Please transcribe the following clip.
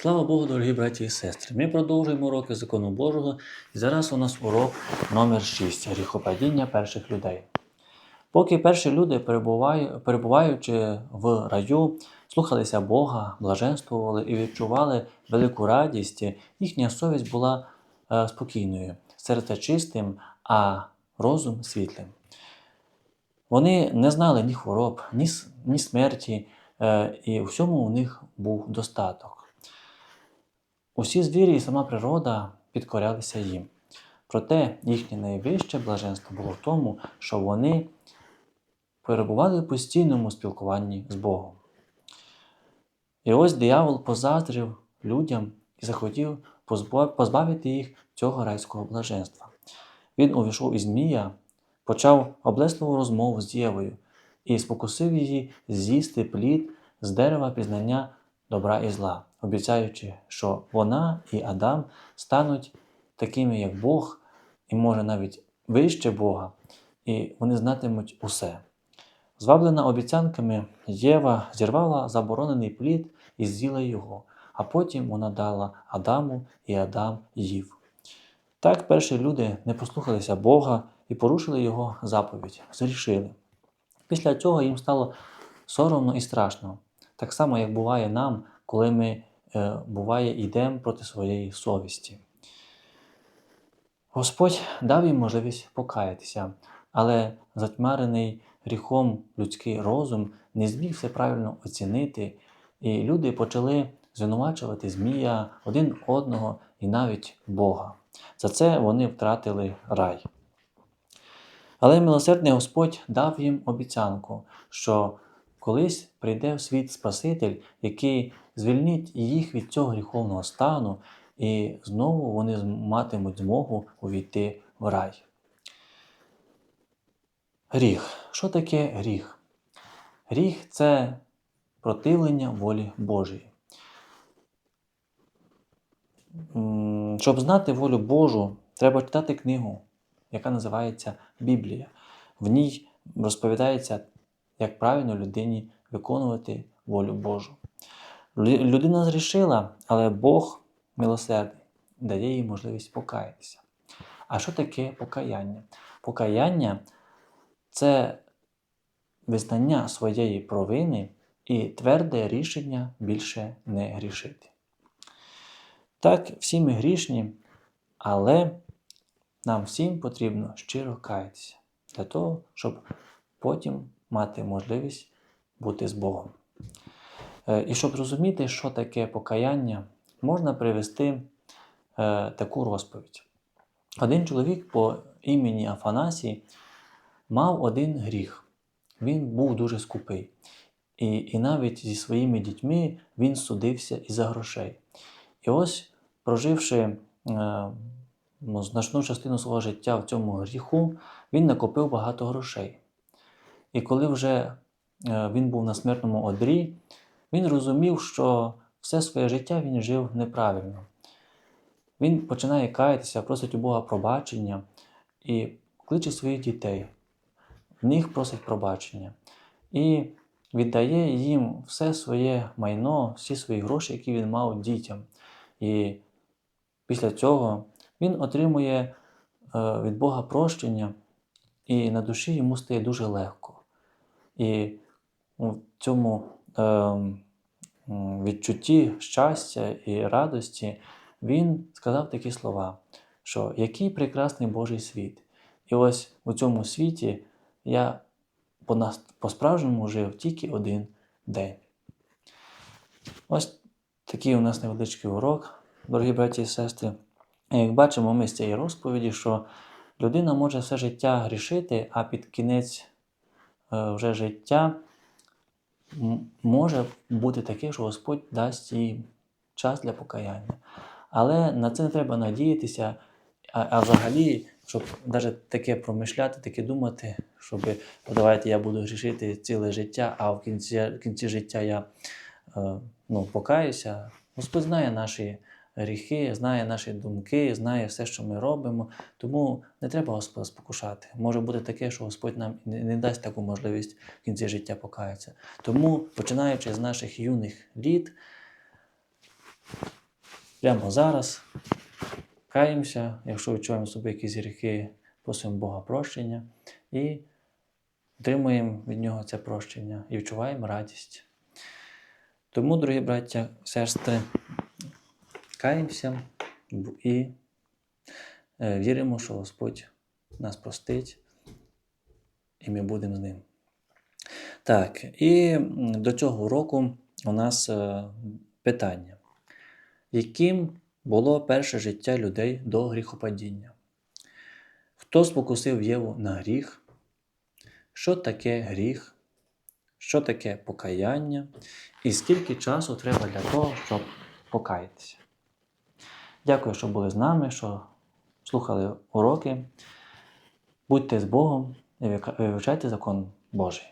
Слава Богу, дорогі браті і сестри! Ми продовжуємо уроки закону Божого, і зараз у нас урок номер 6 гріхопадіння перших людей. Поки перші люди, перебуваючи в раю, слухалися Бога, блаженствували і відчували велику радість, їхня совість була е, спокійною, серце чистим, а розум світлим. Вони не знали ні хвороб, ні, смерті, е, і всьому у них був достаток. Усі звірі і сама природа підкорялися їм. Проте їхнє найвище блаженство було в тому, що вони перебували в постійному спілкуванні з Богом. І ось диявол позаздрив людям і захотів позбавити їх цього райського блаженства. Він увійшов із Змія, почав облесливу розмову з Євою і спокусив її з'їсти плід з дерева пізнання добра і зла, обіцяючи, що вона і Адам стануть такими, як Бог, і може навіть вище Бога, і вони знатимуть усе. Зваблена обіцянками, Єва зірвала заборонений плід і з'їла його, а потім вона дала Адаму, і Адам їв. Так перші люди не послухалися Бога і порушили його заповідь, зрішили. Після цього їм стало соромно і страшно, так само, як буває нам, коли ми е, буває йдемо проти своєї совісті. Господь дав їм можливість покаятися, але затьмарений гріхом людський розум не зміг все правильно оцінити, і люди почали звинувачувати Змія один одного і навіть Бога. За це вони втратили рай. Але милосердний Господь дав їм обіцянку, що колись прийде в світ Спаситель, який звільнить їх від цього гріховного стану, і знову вони матимуть змогу увійти в рай. Гріх. Що таке гріх? Гріх це противлення волі Божої. Щоб знати волю Божу, треба читати книгу, яка називається Біблія. В ній розповідається, як правильно людині виконувати волю Божу. Людина зрішила, але Бог милосердний, дає їй можливість покаятися. А що таке покаяння? Покаяння це визнання своєї провини і тверде рішення більше не грішити. Так, всі ми грішні, але нам всім потрібно щиро каятися для того, щоб потім мати можливість бути з Богом. Е, І щоб розуміти, що таке покаяння, можна привести е, таку розповідь. Один чоловік по імені Афанасій мав один гріх. Він був дуже скупий. І, і навіть зі своїми дітьми він судився із-за грошей. І ось, проживши е, ну, значну частину свого життя в цьому гріху, він накопив багато грошей. І коли вже е, він був на смертному одрі, він розумів, що все своє життя він жив неправильно. Він починає каятися, просить у Бога пробачення і кличе своїх дітей. В них просить пробачення. І віддає їм все своє майно, всі свої гроші, які він мав дітям. І після цього він отримує е, від Бога прощення, і на душі йому стає дуже легко. І в цьому е, відчутті щастя і радості він сказав такі слова, що який прекрасний Божий світ. І ось у цьому світі я по-справжньому жив тільки один день. Ось такий у нас невеличкий урок, дорогі браті і сестри. Як бачимо, ми з цієї розповіді, що людина може все життя грішити, а під кінець вже життя може бути таке, що Господь дасть їй час для покаяння. Але на це не треба надіятися, а, а взагалі, щоб навіть таке промишляти, таке думати, щоб «О, давайте я буду грішити ціле життя, а в кінці, в кінці життя я е, ну, покаюся. Господь знає наші гріхи, знає наші думки, знає все, що ми робимо. Тому не треба Господа спокушати. Може бути таке, що Господь нам не, дасть таку можливість в кінці життя покаятися. Тому, починаючи з наших юних літ, прямо зараз каємося, якщо відчуваємо в собі якісь гріхи, просимо Бога прощення і отримуємо від Нього це прощення і відчуваємо радість. Тому, дорогі браття, сестри, каємося і е, віримо, що Господь нас простить, і ми будемо з ним. Так, і до цього уроку у нас е, питання. Яким було перше життя людей до гріхопадіння? Хто спокусив Єву на гріх? Що таке гріх? Що таке покаяння? І скільки часу треба для того, щоб покаятися? Дякую, що були з нами, що слухали уроки. Будьте з Богом і вивчайте закон Божий.